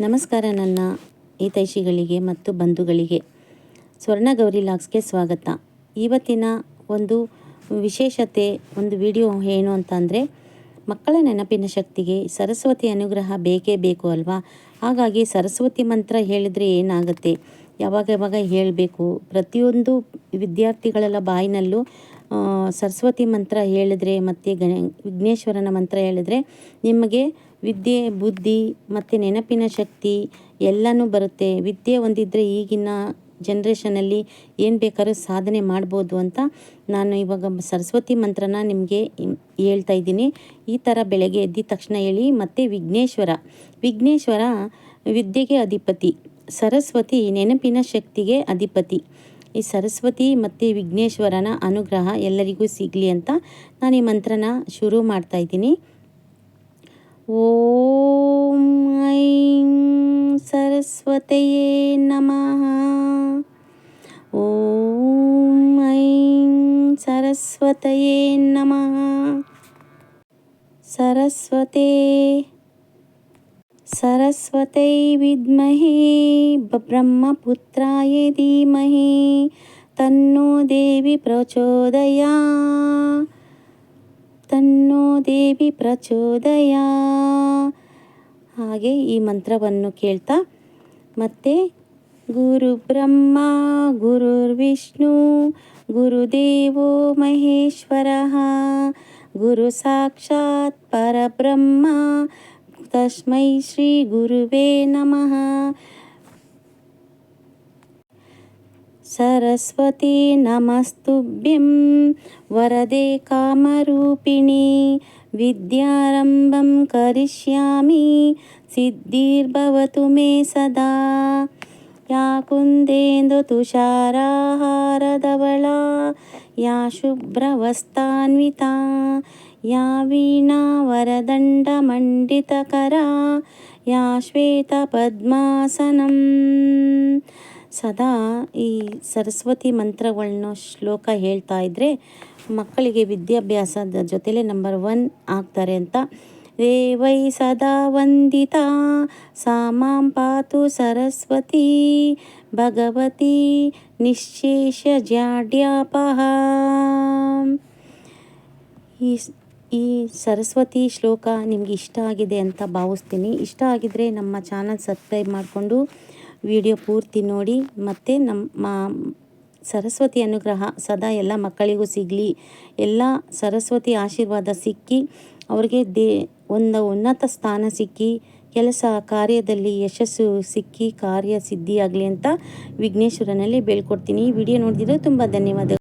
ನಮಸ್ಕಾರ ನನ್ನ ಹಿತೈಷಿಗಳಿಗೆ ಮತ್ತು ಬಂಧುಗಳಿಗೆ. ಸ್ವರ್ಣ ಗೌರಿ ಲಾಕ್ಸ್ಗೆ ಸ್ವಾಗತ. ಇವತ್ತಿನ ಒಂದು ವಿಶೇಷತೆ, ಒಂದು ವಿಡಿಯೋ ಏನು ಅಂತಂದರೆ, ಮಕ್ಕಳ ನೆನಪಿನ ಶಕ್ತಿಗೆ ಸರಸ್ವತಿ ಅನುಗ್ರಹ ಬೇಕೇ ಬೇಕು ಅಲ್ವಾ? ಹಾಗಾಗಿ ಸರಸ್ವತಿ ಮಂತ್ರ ಹೇಳಿದರೆ ಏನಾಗುತ್ತೆ? ಯಾವಾಗ ಯಾವಾಗ ಹೇಳಬೇಕು? ಪ್ರತಿಯೊಂದು ವಿದ್ಯಾರ್ಥಿಗಳೆಲ್ಲ ಬಾಯಿನಲ್ಲೂ ಸರಸ್ವತಿ ಮಂತ್ರ ಹೇಳಿದ್ರೆ ಮತ್ತು ಗಣ, ವಿಘ್ನೇಶ್ವರನ ಮಂತ್ರ ಹೇಳಿದ್ರೆ ನಿಮಗೆ ವಿದ್ಯೆ, ಬುದ್ಧಿ ಮತ್ತು ನೆನಪಿನ ಶಕ್ತಿ ಎಲ್ಲನೂ ಬರುತ್ತೆ. ವಿದ್ಯೆ ಒಂದಿದ್ದರೆ ಈಗಿನ ಜನ್ರೇಷನಲ್ಲಿ ಏನು ಬೇಕಾದ್ರೂ ಸಾಧನೆ ಮಾಡ್ಬೋದು ಅಂತ ನಾನು ಇವಾಗ ಸರಸ್ವತಿ ಮಂತ್ರನ ನಿಮಗೆ ಹೇಳ್ತಾ ಇದ್ದೀನಿ. ಈ ಥರ ಬೆಳಗ್ಗೆ ಎದ್ದಿದ ತಕ್ಷಣ ಹೇಳಿ, ಮತ್ತು ವಿಘ್ನೇಶ್ವರ. ವಿಘ್ನೇಶ್ವರ ವಿದ್ಯೆಗೆ ಅಧಿಪತಿ, ಸರಸ್ವತಿ ನೆನಪಿನ ಶಕ್ತಿಗೆ ಅಧಿಪತಿ. ಈ ಸರಸ್ವತಿ ಮತ್ತು ವಿಘ್ನೇಶ್ವರನ ಅನುಗ್ರಹ ಎಲ್ಲರಿಗೂ ಸಿಗಲಿ ಅಂತ ನಾನು ಈ ಮಂತ್ರನ ಶುರು ಮಾಡ್ತಾ ఓం ఐం సరస్వతయే నమ. ఓం ఐం సరస్వతయే నమ. సరస్వతే సరస్వతై విద్మహే బ్రహ్మపుత్రాయ ధీమహి. తన్నో దేవి ప్రచోదయా. ತನ್ನೋ ದೇವಿ ಪ್ರಚೋದಯ. ಹಾಗೆ ಈ ಮಂತ್ರವನ್ನು ಕೇಳ್ತಾ, ಮತ್ತೆ ಗುರು ಬ್ರಹ್ಮ ಗುರುರ್ವಿಷ್ಣು ಗುರುದೇವೋ ಮಹೇಶ್ವರ, ಗುರು ಸಾಕ್ಷಾತ್ ಪರಬ್ರಹ್ಮ, ತಸ್ಮೈ ಶ್ರೀ ಗುರುವೇ ನಮಃ. सरस्वती नमस्तुभ्यं वरदे कामरूपिणी विद्यारम्भं करिष्यामि सिद्धिर्भवतु मे सदा या कुन्देन्दुतुषाराहारधवला या शुभ्रवस्तान्विता या वीणावरदण्डमण्डितकरा या श्वेतपद्मासनम् ಸದಾ ಈ ಸರಸ್ವತಿ ಮಂತ್ರಗಳನ್ನ ಶ್ಲೋಕ ಹೇಳ್ತಾ ಇದ್ದರೆ ಮಕ್ಕಳಿಗೆ ವಿದ್ಯಾಭ್ಯಾಸದ ಜೊತೆಲೆ ನಂಬರ್ ಒನ್ ಆಗ್ತಾರೆ ಅಂತ. ದೇವೈ ಸದಾ ವಂದಿತ, ಸಾಮಾಂ ಪಾತು ಸರಸ್ವತಿ, ಭಗವತಿ ನಿಶ್ಚೇಷ ಜಾಡ್ಯಾಪಹ ಈ ಈ ಸರಸ್ವತಿ ಶ್ಲೋಕ ನಿಮ್ಗೆ ಇಷ್ಟ ಆಗಿದೆ ಅಂತ ಭಾವಿಸ್ತೀನಿ. ಇಷ್ಟ ಆಗಿದರೆ ನಮ್ಮ ಚಾನಲ್ ಸಬ್ಸ್ಕ್ರೈಬ್ ಮಾಡಿಕೊಂಡು ವಿಡಿಯೋ ಪೂರ್ತಿ ನೋಡಿ ಮತ್ತು ನಮ್ಮ ಸರಸ್ವತಿ ಅನುಗ್ರಹ ಸದಾ ಎಲ್ಲ ಮಕ್ಕಳಿಗೂ ಸಿಗಲಿ. ಎಲ್ಲ ಸರಸ್ವತಿ ಆಶೀರ್ವಾದ ಸಿಕ್ಕಿ, ಅವ್ರಿಗೆ ದೇ ಒಂದು ಉನ್ನತ ಸ್ಥಾನ ಸಿಕ್ಕಿ, ಕೆಲಸ ಕಾರ್ಯದಲ್ಲಿ ಯಶಸ್ಸು ಸಿಕ್ಕಿ, ಕಾರ್ಯ ಸಿದ್ಧಿಯಾಗಲಿ ಅಂತ ವಿಘ್ನೇಶ್ವರನಲ್ಲಿ ಬೇಳ್ಕೊಡ್ತೀನಿ. ಈ ವಿಡಿಯೋ ನೋಡಿದ್ರೆ ತುಂಬ ಧನ್ಯವಾದ.